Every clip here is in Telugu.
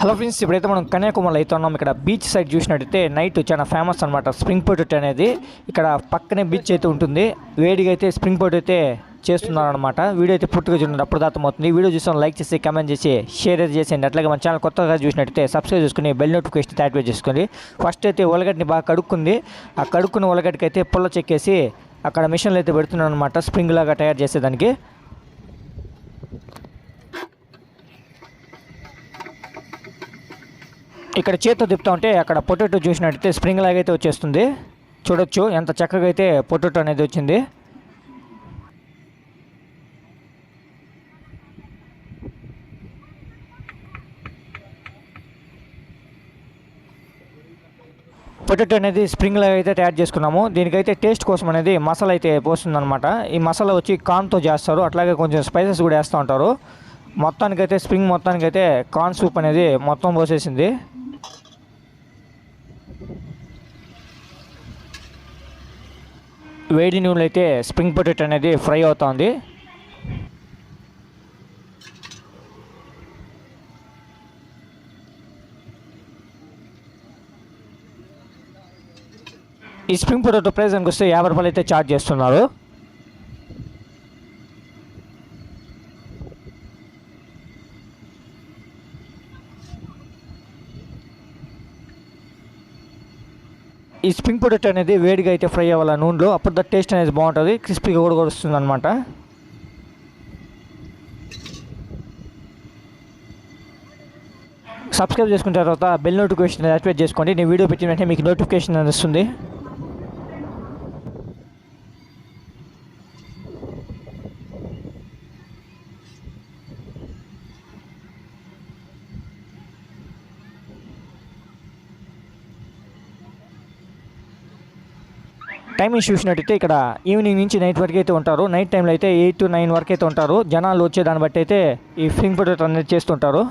హలో ఫ్రెండ్స్ ఇప్పుడైతే మనం కన్యాకుమారిలో అయితే ఉన్నాం. ఇక్కడ బీచ్ సైడ్ చూసినట్టయితే నైట్ చాలా ఫేమస్ అనమాట స్ప్రింగ్ పోర్ట్ అనేది. ఇక్కడ పక్కనే బీచ్ అయితే ఉంటుంది. వేడిగా అయితే స్ప్రింగ్ పోర్ట్ అయితే చేస్తున్నారనమాట వీడియో అయితే పూర్తిగా చూడండి అప్పుడు దాతమవుతుంది వీడియో చూసాను లైక్ చేసి కమెంట్ చేసి షేర్ అయితే చేసేయండి. అట్లాగే మన ఛానల్ కొత్తగా చూసినట్టయితే సబ్స్క్రైబ్ చేసుకుని బెల్ నోటిఫికేషన్ యాక్టివేట్ చేసుకోండి ఫస్ట్ అయితే ఉలగడ్డని బాగా కడుక్కుంది. ఆ కడుక్కున్న ఉలగడ్డకి అయితే పుల్ల చెక్కేసి అక్కడ మిషన్లు అయితే పెడుతున్నాను అనమాట స్ప్రింగ్ లాగా తయారు చేసేదానికి. ఇక్కడ చేత్తో తిప్పుతా ఉంటే అక్కడ పొటాటో చూసినట్టయితే స్ప్రింగ్ లాగా అయితే వచ్చేస్తుంది. చూడొచ్చు ఎంత చక్కగా అయితే పొటాటో అనేది వచ్చింది. పొటాటో అనేది స్ప్రింగ్ అయితే తయారు చేసుకున్నాము. దీనికైతే టేస్ట్ కోసం అనేది మసాలా అయితే పోస్తుందనమాట ఈ మసాలా వచ్చి కార్న్తో చేస్తారు. అట్లాగే కొంచెం స్పైసెస్ కూడా వేస్తూ ఉంటారు. మొత్తానికైతే స్ప్రింగ్ మొత్తానికైతే కార్న్ సూప్ అనేది మొత్తం పోసేసింది. వేడి నూనెలో అయితే స్ప్రింగ్ పొటాటో అనేది ఫ్రై అవుతుంది. ఈ స్ప్రింగ్ పొటాటో ప్రైస్ దానికి వస్తే యాభై రూపాయలు అయితే ఛార్జ్ చేస్తున్నారు. ఈ స్ప్రింగ్ పొటాటో అనేది వేడిగా అయితే ఫ్రై అవ్వాలి నూనెలో? అప్పుడు ద టేస్ట్ అనేది బాగుంటుంది క్రిస్పీగా కూడా వస్తుంది అనమాట సబ్స్క్రైబ్ చేసుకున్న తర్వాత బెల్ నోటిఫికేషన్ యాక్టివేట్ చేసుకోండి. నేను వీడియో పెట్టిన వెంటనే మీకు నోటిఫికేషన్ అనేది వస్తుంది. టైమింగ్స్ చూసినట్టయితే ఇక్కడ ఈవినింగ్ నుంచి నైట్ వరకు అయితే ఉంటారు. నైట్ టైంలో అయితే ఎయిట్ టు నైన్ వరకు అయితే ఉంటారు. జనాలు వచ్చే దాన్ని బట్టి అయితే ఈ స్ప్రింగ్ ప్రొడక్ట్ అనేది చేస్తుంటారు.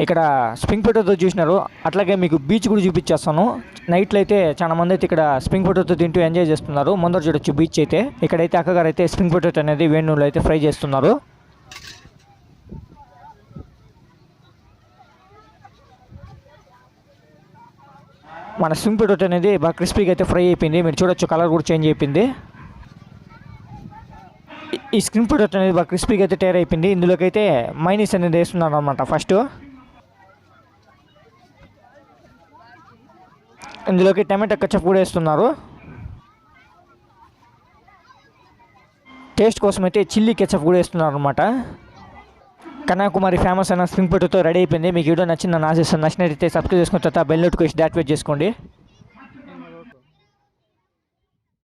ఇక్కడ స్ప్రింగ్ పొటాటో చూసినారు. అట్లాగే మీకు బీచ్ కూడా చూపించేస్తాను. నైట్లో అయితే చాలా మంది అయితే ఇక్కడ స్ప్రింగ్ పొటాటో తింటూ ఎంజాయ్ చేస్తున్నారు. ముందర చూడొచ్చు బీచ్ అయితే. ఇక్కడైతే అక్కగారు అయితే స్ప్రింగ్ పొటాటో అనేది వేణువులు అయితే ఫ్రై చేస్తున్నారు. మన స్ప్రింగ్ పొటాటో అనేది బాగా క్రిస్పీగా అయితే ఫ్రై అయిపోయింది. మీరు చూడొచ్చు కలర్ కూడా చేంజ్ అయిపోయింది. ఈ- స్క్రీన్ పొటాటో అనేది బాగా క్రిస్పీగా అయితే టైర్ అయిపోయింది ఇందులోకి అయితే మైనీస్ అనేది వేస్తున్నారు అనమాట ఫస్ట్. ఇందులోకి టమాటా కచ్చప్ కూడా వేస్తున్నారు. టేస్ట్ కోసం అయితే చిల్లీ కెచప్ కూడా వేస్తున్నారు అనమాట కన్యాకుమారి ఫేమస్ అయిన స్ప్రింగ్ పొటాటో రెడీ అయిపోయింది. మీకు వీడియో నచ్చిందని ఆశిస్తాను నచ్చినట్టయితే సబ్స్క్రైబ్ చేసుకున్న తర్వాత బెల్ నోటిఫికేషన్ యాక్టివేట్ చేసుకోండి.